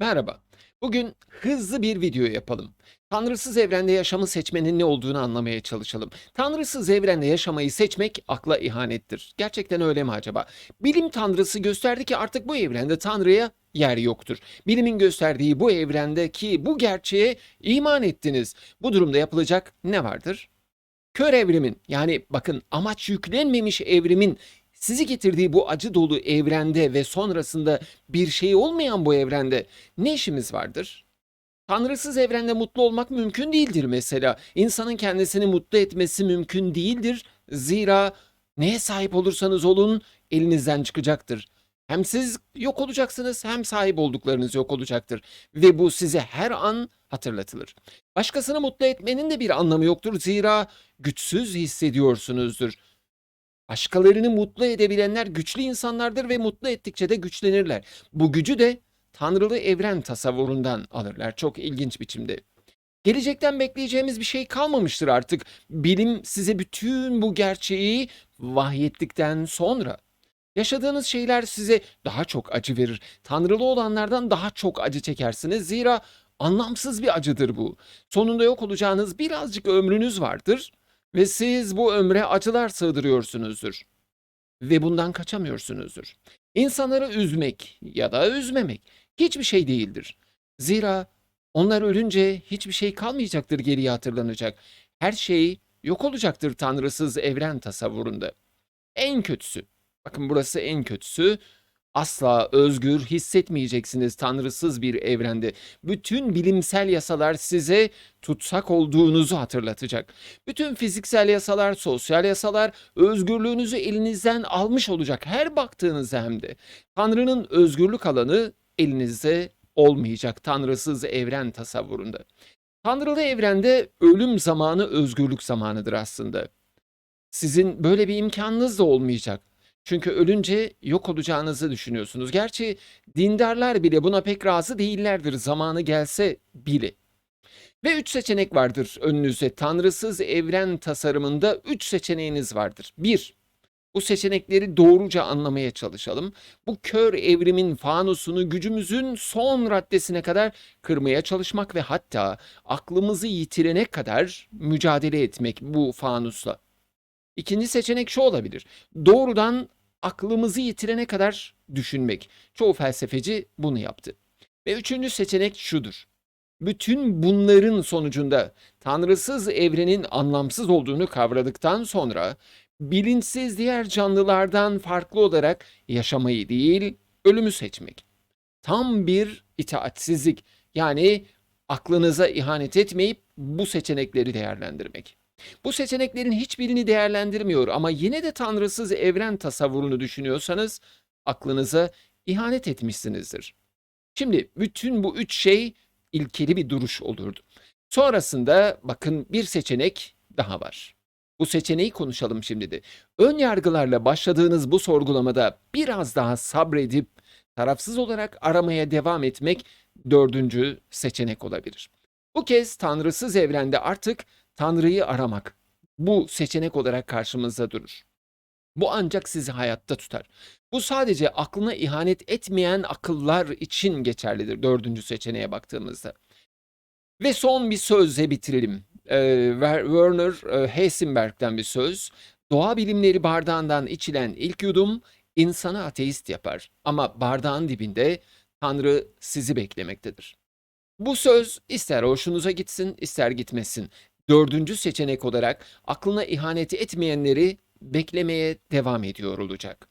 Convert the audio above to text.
Merhaba. Bugün hızlı bir video yapalım. Tanrısız evrende yaşamı seçmenin ne olduğunu anlamaya çalışalım. Tanrısız evrende yaşamayı seçmek akla ihanettir. Gerçekten öyle mi acaba? Bilim tanrısı gösterdi ki artık bu evrende tanrıya yer yoktur. Bilimin gösterdiği bu evrendeki bu gerçeğe iman ettiniz. Bu durumda yapılacak ne vardır? Kör evrimin yani bakın amaç yüklenmemiş evrimin sizi getirdiği bu acı dolu evrende ve sonrasında bir şey olmayan bu evrende ne işimiz vardır? Tanrısız evrende mutlu olmak mümkün değildir mesela. İnsanın kendisini mutlu etmesi mümkün değildir. Zira neye sahip olursanız olun elinizden çıkacaktır. Hem siz yok olacaksınız hem sahip olduklarınız yok olacaktır. Ve bu size her an hatırlatılır. Başkasını mutlu etmenin de bir anlamı yoktur. Zira güçsüz hissediyorsunuzdur. Başkalarını mutlu edebilenler güçlü insanlardır ve mutlu ettikçe de güçlenirler. Bu gücü de tanrılı evren tasavvurundan alırlar çok ilginç biçimde. Gelecekten bekleyeceğimiz bir şey kalmamıştır artık. Bilim size bütün bu gerçeği vahyettikten sonra. Yaşadığınız şeyler size daha çok acı verir. Tanrılı olanlardan daha çok acı çekersiniz. Zira anlamsız bir acıdır bu. Sonunda yok olacağınız birazcık ömrünüz vardır ve siz bu ömre acılar sığdırıyorsunuzdur. Ve bundan kaçamıyorsunuzdur. İnsanları üzmek ya da üzmemek hiçbir şey değildir. Zira onlar ölünce hiçbir şey kalmayacaktır geriye hatırlanacak. Her şey yok olacaktır tanrısız evren tasavvurunda. En kötüsü, bakın burası en kötüsü, asla özgür hissetmeyeceksiniz tanrısız bir evrende. Bütün bilimsel yasalar size tutsak olduğunuzu hatırlatacak. Bütün fiziksel yasalar, sosyal yasalar özgürlüğünüzü elinizden almış olacak her baktığınızda hem de. Tanrı'nın özgürlük alanı elinizde olmayacak tanrısız evren tasavvurunda. Tanrılı evrende ölüm zamanı özgürlük zamanıdır aslında. Sizin böyle bir imkanınız da olmayacak. Çünkü ölünce yok olacağınızı düşünüyorsunuz. Gerçi dindarlar bile buna pek razı değillerdir zamanı gelse bile. Ve üç seçenek vardır önünüzde. Tanrısız evren tasarımında üç seçeneğiniz vardır. Bir, bu seçenekleri doğruca anlamaya çalışalım. Bu kör evrimin fanusunu gücümüzün son raddesine kadar kırmaya çalışmak ve hatta aklımızı yitirene kadar mücadele etmek bu fanusla. İkinci seçenek şu olabilir. Doğrudan aklımızı yitirene kadar düşünmek. Çoğu felsefeci bunu yaptı. Ve üçüncü seçenek şudur. Bütün bunların sonucunda tanrısız evrenin anlamsız olduğunu kavradıktan sonra bilinçsiz diğer canlılardan farklı olarak yaşamayı değil, ölümü seçmek. Tam bir itaatsizlik. Yani aklınıza ihanet etmeyip bu seçenekleri değerlendirmek. Bu seçeneklerin hiçbirini değerlendirmiyor ama yine de tanrısız evren tasavvurunu düşünüyorsanız aklınıza ihanet etmişsinizdir. Şimdi bütün bu üç şey ilkeli bir duruş olurdu. Sonrasında bakın bir seçenek daha var. Bu seçeneği konuşalım şimdi de. Ön yargılarla başladığınız bu sorgulamada biraz daha sabredip tarafsız olarak aramaya devam etmek dördüncü seçenek olabilir. Bu kez tanrısız evrende artık Tanrı'yı aramak bu seçenek olarak karşımızda durur. Bu ancak sizi hayatta tutar. Bu sadece aklına ihanet etmeyen akıllar için geçerlidir dördüncü seçeneğe baktığımızda. Ve son bir sözle bitirelim. Ee, Werner e, Heisenberg'den bir söz. Doğa bilimleri bardağından içilen ilk yudum insanı ateist yapar. Ama bardağın dibinde Tanrı sizi beklemektedir. Bu söz ister hoşunuza gitsin ister gitmesin. Dördüncü seçenek olarak aklına ihaneti etmeyenleri beklemeye devam ediyor olacak.